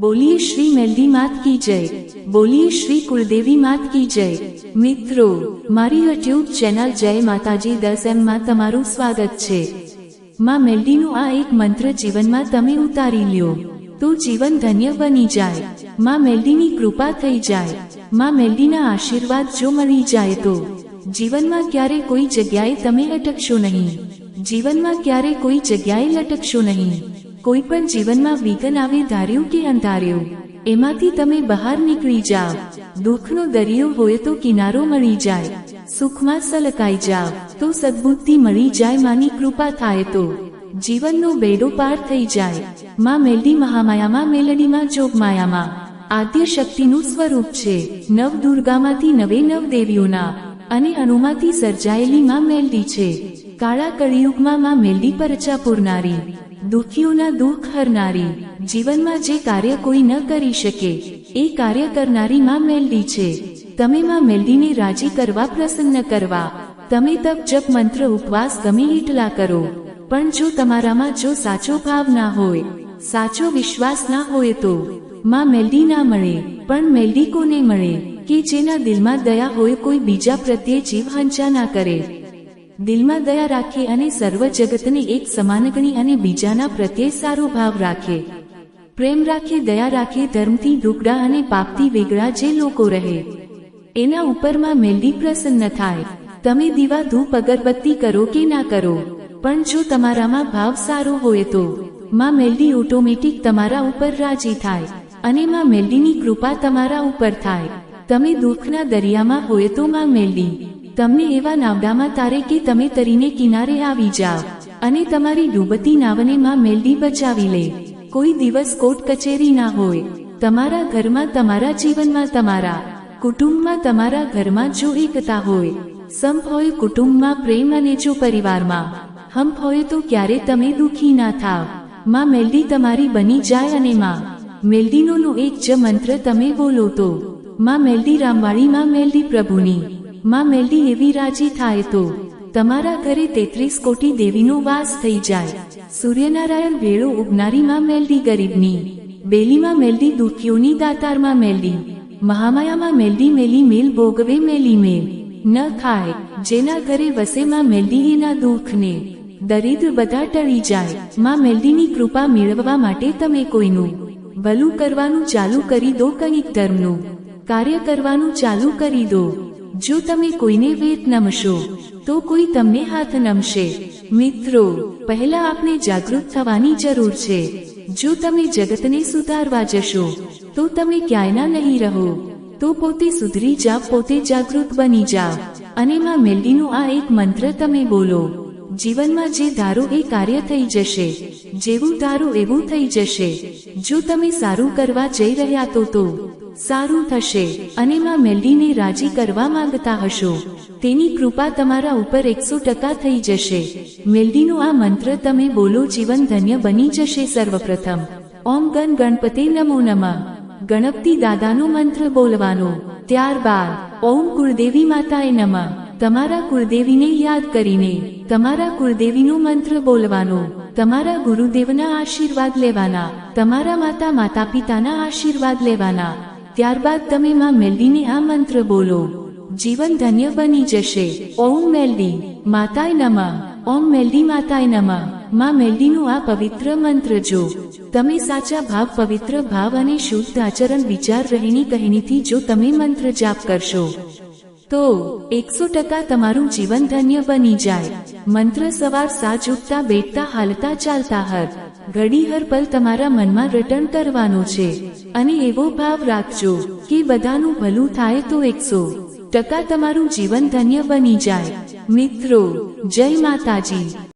બોલીએ શ્રી મેલડી માત કી જય. બોલીએ શ્રી કુલદેવી માત કી જય. મિત્રો, મારી યુટ્યુબ ચેનલ જય માતાજી દસ એમ માં તમારું સ્વાગત છે. માં મેલડીનું આ એક મંત્ર જીવનમાં તમે ઉતારી લ્યો. તો જીવન ધન્ય બની જાય. માં મેલડીની કૃપા થઈ જાય. માં મેલડીના આશીર્વાદ જો મળી જાય તો. જીવનમાં ક્યારે કોઈ જગ્યાએ તમે લટકશો નહીં. જીવનમાં ક્યારે કોઈ જગ્યાએ લટકશો નહીં. કોઈ પણ જીવનમાં વિઘન આવે ધાર્યું કે અંધાર્યું, એમાંથી તમે બહાર નીકળી જાઓ. દુઃખનો દરિયો હોય તો કિનારો મળી જાય. સુખમાં સલકાઈ જાઓ તો સદબુદ્ધિ મળી જાય. માની કૃપા થાય તો જીવનનો બેડો પાર થઈ જાય. માં મેલડી મહામાયામાં, મેલડીમાં જોગમાયામાં. આદ્ય શક્તિનું સ્વરૂપ છે. નવ દુર્ગામાંથી નવે નવ દેવીઓના અને અણુમાંથી સર્જાયેલી માં મેલડી છે. કાળા કળિયુગમાં માં મેલડી પરચા પૂરનારી. દુઃખીઓના દુઃખ હરનારી, જીવનમાં જે કાર્ય કોઈ ન કરી શકે, એ કાર્ય કરનારી માં મેલડી છે. તમે માં મેલડીને રાજી કરવા પ્રસન્ન કરવા, તમે તપ જપ મંત્ર ઉપવાસ ગમે એટલા કરો. પણ જો તમારામાં જો સાચો ભાવ ના હોય, સાચો વિશ્વાસ ના હોય તો, માં મેલડી ના મળે. પણ મેલડી કોને મળે, કે જેના દિલમાં દયા હોય કોઈ બીજા પ્રત્યે જીવ હંચા ના કરે? દિલમાં દયા રાખે અને સર્વ જગતને એક સમાન ગણી અને બીજાના પ્રત્યે સારો ભાવ રાખે. પ્રેમ રાખે, દયા રાખે, ધર્મથી દુકડા અને પાપથી વેગળા જે લોકો રહે. એના ઉપરમાં મેલડી પ્રસન્ન થાય. તમે દીવા ધૂપ અગરબત્તી કરો કે ના કરો? પણ જો તમારામાં ભાવ સારો હોય તો? માં મેલડી ઓટોમેટિક તમારા ઉપર રાજી થાય અને માં મેલડીની કૃપા તમારા ઉપર થાય. તમે દુઃખના દરિયામાં હોય તો, માં મેલડી તમને એવા નાવડામાં તારે કે તમે તરીને કિનારે આવી જાઓ અને તમારી ડૂબતી નાવને માં મેલડી બચાવી લે. કોઈ દિવસ કોર્ટ કચેરી ના હોય. તમારા ઘરમાં તમારા જીવનમાં તમારા કુટુંબમાં તમારા ઘરમાં જો એકતા હોય. સંપ હોય કુટુંબમાં પ્રેમ અને જો પરિવારમાં. હંપ હોય તો ક્યારે તમે દુખી ના થાવ. માં મેલડી તમારી બની જાય અને માં મેલડીનો એક જ મંત્ર તમે બોલો તો. માં મેલડી રામવાળી માં મેલડી પ્રભુની. માં મેલડી એવી રાજી થાય તો તમારા ઘરે તેત્રીસ કોટી દેવીનો વાસ થઈ જાય. સૂર્યનારાયણ વેળો ઉગનારી માં મેલડી ગરીબની, બેલીમાં મેલડી દુખીઓની દાતારમાં મેલડી, મહામાયામાં મેલડી મેલી મેલ, ભોગવે મેલી મેલ. ન ખાય, જેના ઘરે વસે માં મેલડી એના દુઃખને. દરિદ્ર બધા ટળી જાય, માં મેલડીની કૃપા મેળવવા માટે તમે કોઈનું ભલું કરવાનું ચાલુ કરી દો કંઈક ધર્મનું. કાર્ય કરવાનું ચાલુ કરી દો. જો તમે કોઈને વેત નમશો, તો કોઈ તમને હાથ નમશે. મિત્રો, પહેલા આપણે જાગૃત થવાની જરૂર છે. જો તમે જગતને સુધારવા જશો, તો તમે ક્યાંયના નહીં રહો. તો પોતે સુધરી જાવ પોતે જાગૃત બની જાવ અને માં મેલડીનું આ એક મંત્ર તમે બોલો. જીવનમાં જે ધારો એ કાર્ય થઈ જશે, જેવું ધારો એવું થઈ જશે. જો તમે સારું કરવા જઈ રહ્યા તો તો. સારું થશે અને માં મેલ્ડીને રાજી કરવા માંગતા હશો. તેની કૃપા તમારા ઉપર એકસો ટકા થઈ જશે. મેલડીનો આ મંત્ર તમે બોલો, જીવન ધન્ય બની જશે સર્વપ્રથમ. ઓમ ગણ ગણપતિ નમો નમઃ. ગણપતિ દાદાનો મંત્ર બોલવાનો. ત્યારબાદ, ઓમ કુળદેવી માતાએ નમઃ. તમારા કુળદેવીને યાદ કરીને, તમારા કુળદેવીનો મંત્ર બોલવાનો. તમારા ગુરુદેવના આશીર્વાદ લેવાના. તમારા માતા માતા પિતાના આશીર્વાદ લેવાના. ત્યારબાદ તમે માં મેલડીને આ મંત્ર બોલો. જીવન ધન્ય બની જશે. ઓમ મેલડી માતાય નમા. ઓમ મેલડી માતાય નમા. માં મેલડીનું આ પવિત્ર મંત્ર જો. તમે સાચા ભાવ, પવિત્ર ભાવ અને શુદ્ધ આચરણ વિચાર રહેણી કહેણીથી જો તમે મંત્ર જાપ કરશો, તો એકસો ટકા તમારું જીવન ધન્ય બની જાય. મંત્ર સવાર સાજ ઉઠતા, બેઠતા, હાલતા, ચાલતા હર. ઘડી હર પલ તમારા મનમાં રિટર્ન કરવાનો છે. અને એવો ભાવ રાખજો કે બધાનું ભલું થાય તો એકસો. ટકા તમારું જીવન ધન્ય બની જાય. મિત્રો, જય માતાજી.